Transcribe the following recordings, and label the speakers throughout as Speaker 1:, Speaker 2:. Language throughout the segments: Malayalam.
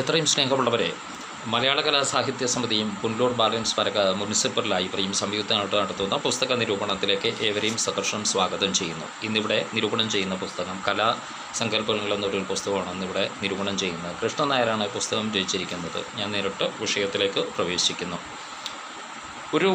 Speaker 1: എത്രയും സ്നേഹമുള്ളവരെ മലയാള കലാസാഹിത്യ സമിതിയും പുനലൂർ ബാലൻസ് സ്മാരക മുനിസിപ്പൽ ലൈബ്രറിയും സംയുക്തമായിട്ട് നടത്തുന്ന പുസ്തക നിരൂപണത്തിലേക്ക് ഏവരെയും സകർഷം സ്വാഗതം ചെയ്യുന്നു. ഇന്നിവിടെ നിരൂപണം ചെയ്യുന്ന പുസ്തകം കലാ സങ്കല്പങ്ങൾ എന്നൊരു പുസ്തകമാണ് ഇന്നിവിടെ നിരൂപണം ചെയ്യുന്നത്. കൃഷ്ണൻ നായരാണ് പുസ്തകം രചിച്ചിരിക്കുന്നത്. ഞാൻ നേരിട്ട് വിഷയത്തിലേക്ക് പ്രവേശിക്കുന്നു. ഒരു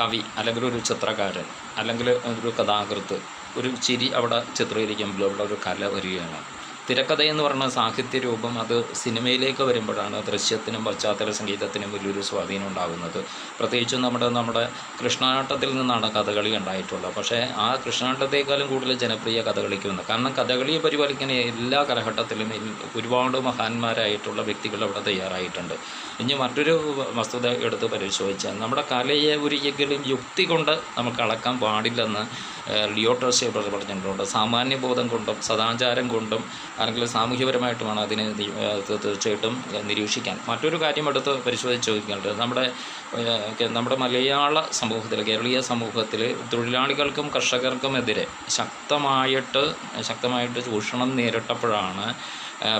Speaker 1: കവി അല്ലെങ്കിൽ ഒരു ചിത്രകാരൻ അല്ലെങ്കിൽ ഒരു കഥാകൃത്ത് ഒരു ചിരി അവിടെ ചിത്രീകരിക്കുമ്പോൾ അവിടെ ഒരു കല വരികയാണ്. തിരക്കഥ എന്ന് പറയുന്ന സാഹിത്യ രൂപം അത് സിനിമയിലേക്ക് വരുമ്പോഴാണ് ദൃശ്യത്തിനും പശ്ചാത്തല സംഗീതത്തിനും വലിയൊരു സ്വാധീനം ഉണ്ടാകുന്നത്. പ്രത്യേകിച്ചും നമ്മുടെ നമ്മുടെ കൃഷ്ണനാട്ടത്തിൽ നിന്നാണ് കഥകളി ഉണ്ടായിട്ടുള്ളത്. പക്ഷേ ആ കൃഷ്ണനാട്ടത്തെക്കാളും കൂടുതൽ ജനപ്രിയ കഥകളിക്ക് കാരണം കഥകളിയെ പരിപാലിക്കുന്ന എല്ലാ കാലഘട്ടത്തിലും ഒരുപാട് മഹാന്മാരായിട്ടുള്ള വ്യക്തികൾ അവിടെ തയ്യാറായിട്ടുണ്ട്. ഇനി മറ്റൊരു വസ്തുത എടുത്ത് പരിശോധിച്ചാൽ നമ്മുടെ കലയെ ഒരിക്കലും യുക്തി കൊണ്ട് നമുക്ക് അളക്കാൻ പാടില്ലെന്ന് ലിയോ പറഞ്ഞിട്ടുണ്ട്. സാമാന്യബോധം കൊണ്ടും സദാചാരം കൊണ്ടും അല്ലെങ്കിൽ സാമൂഹ്യപരമായിട്ടുമാണ് അതിനെ തീർച്ചയായിട്ടും നിരീക്ഷിക്കാൻ. മറ്റൊരു കാര്യം എടുത്ത് പരിശോധിച്ച് ചോദിക്കേണ്ടത് നമ്മുടെ നമ്മുടെ മലയാള സമൂഹത്തിൽ കേരളീയ സമൂഹത്തിൽ തൊഴിലാളികൾക്കും കർഷകർക്കുമെതിരെ ശക്തമായിട്ട് ശക്തമായിട്ട് ചൂഷണം നേരിട്ടപ്പോഴാണ്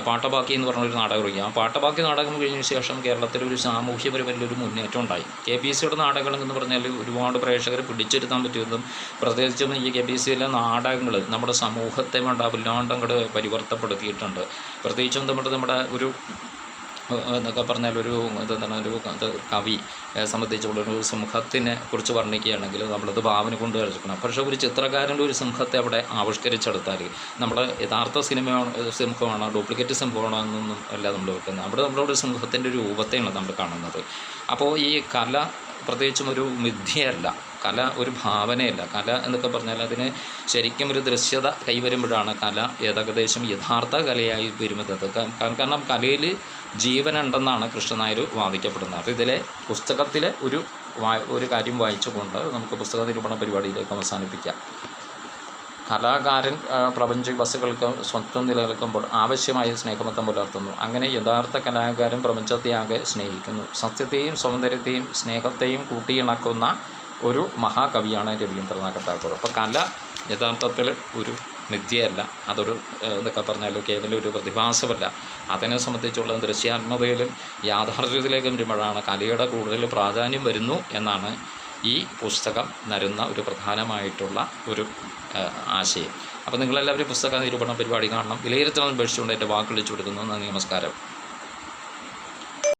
Speaker 1: പാട്ടബാക്കി എന്ന് പറഞ്ഞൊരു നാടകം ഇറങ്ങി ആ പാട്ടബാക്കി നാടകം കഴിഞ്ഞ ശേഷം കേരളത്തിൽ ഒരു സാമൂഹ്യപരമായ ഒരു മുന്നേറ്റം ഉണ്ടായി. കെ പി സിയുടെ നാടകങ്ങൾ എന്ന് പറഞ്ഞാൽ ഒരുപാട് പ്രേക്ഷകരെ പിടിച്ചിരുത്താൻ പറ്റിയതും പ്രത്യേകിച്ചും ഈ കെ പി സിയിലെ നാടകങ്ങൾ നമ്മുടെ സമൂഹത്തെ വേണ്ട വല്ലാണ്ട് അങ്ങോട്ട് പരിവർത്തപ്പെടുത്തിയിട്ടുണ്ട് പ്രത്യേകിച്ചും നമ്മുടെ നമ്മുടെ ഒരു എന്നൊക്കെ പറഞ്ഞാൽ ഒരു എന്താണ് ഒരു കവി സംബന്ധിച്ചുള്ള ഒരു സിംഹത്തിനെ കുറിച്ച് വർണിക്കുകയാണെങ്കിൽ നമ്മളത് ഭാവന കൊണ്ട് കളിക്കണം പക്ഷേ ഒരു ചിത്രകാരന്റെ ഒരു സിംഹത്തെ അവിടെ ആവിഷ്കരിച്ചെടുത്താൽ നമ്മുടെ യഥാർത്ഥ സിനിമയാണ് സിംഹമാണോ ഡ്യൂപ്ലിക്കേറ്റ് സിംഹമാണോ എന്നൊന്നും അല്ല നമ്മൾ വെക്കുന്നത്. അവിടെ നമ്മളൊരു സിംഹത്തിന്റെ ഒരു രൂപത്തെയാണ് നമ്മൾ കാണുന്നത്. അപ്പോൾ ഈ കല പ്രത്യേകിച്ചും ഒരു മിഥ്യയല്ല കല ഒരു ഭാവനയല്ല. കല എന്നൊക്കെ പറഞ്ഞാൽ അതിന് ശരിക്കും ഒരു ദൃശ്യത കൈവരുമ്പോഴാണ് കല ഏകദേശം യഥാർത്ഥ കലയായി വരുന്നത് കാരണം കലയിൽ ജീവനുണ്ടെന്നാണ് കൃഷ്ണനായർ വാദിക്കപ്പെടുന്നത്. ഇതിലെ പുസ്തകത്തിലെ ഒരു ഒരു കാര്യം വായിച്ചുകൊണ്ട് നമുക്ക് പുസ്തക നിരൂപണ പരിപാടിയിലേക്ക് അവസാനിപ്പിക്കാം. കലാകാരൻ പ്രപഞ്ച വസ്തുക്കൾക്ക് സ്വന്തം നിലനിൽക്കുമ്പോൾ ആവശ്യമായ സ്നേഹബന്ധം പുലർത്തുന്നു. അങ്ങനെ യഥാർത്ഥ കലാകാരൻ പ്രപഞ്ചത്തെ ആകെ സ്നേഹിക്കുന്നു. സത്യത്തെയും സൗന്ദര്യത്തെയും സ്നേഹത്തെയും കൂട്ടിയിണക്കുന്ന ഒരു മഹാകവിയാണ് രവീന്ദ്രനാഥ ടാഗോർ. അപ്പോൾ കല യഥാർത്ഥത്തിൽ ഒരു നിത്യയല്ല. അതൊരു എന്നൊക്കെ പറഞ്ഞാൽ കേവലം ഒരു പ്രതിഭാസമല്ല. അതിനെ സംബന്ധിച്ചുള്ള ദൃശ്യാത്മതയിലും യാഥാർത്ഥ്യത്തിലേക്കും വരുമ്പോഴാണ് കലയുടെ കൂടുതൽ പ്രാധാന്യം വരുന്നു എന്നാണ് ഈ പുസ്തകം നരുന്ന ഒരു പ്രധാനമായിട്ടുള്ള ഒരു ആശയം. അപ്പോൾ നിങ്ങളെല്ലാവരും പുസ്തക നിരൂപണ പരിപാടി കാണണം. വിലയിരുത്തണം പേടിച്ചുകൊണ്ട് എന്റെ വാക്കുകൾ കൊടുക്കുന്നു നന്ദി നമസ്കാരം.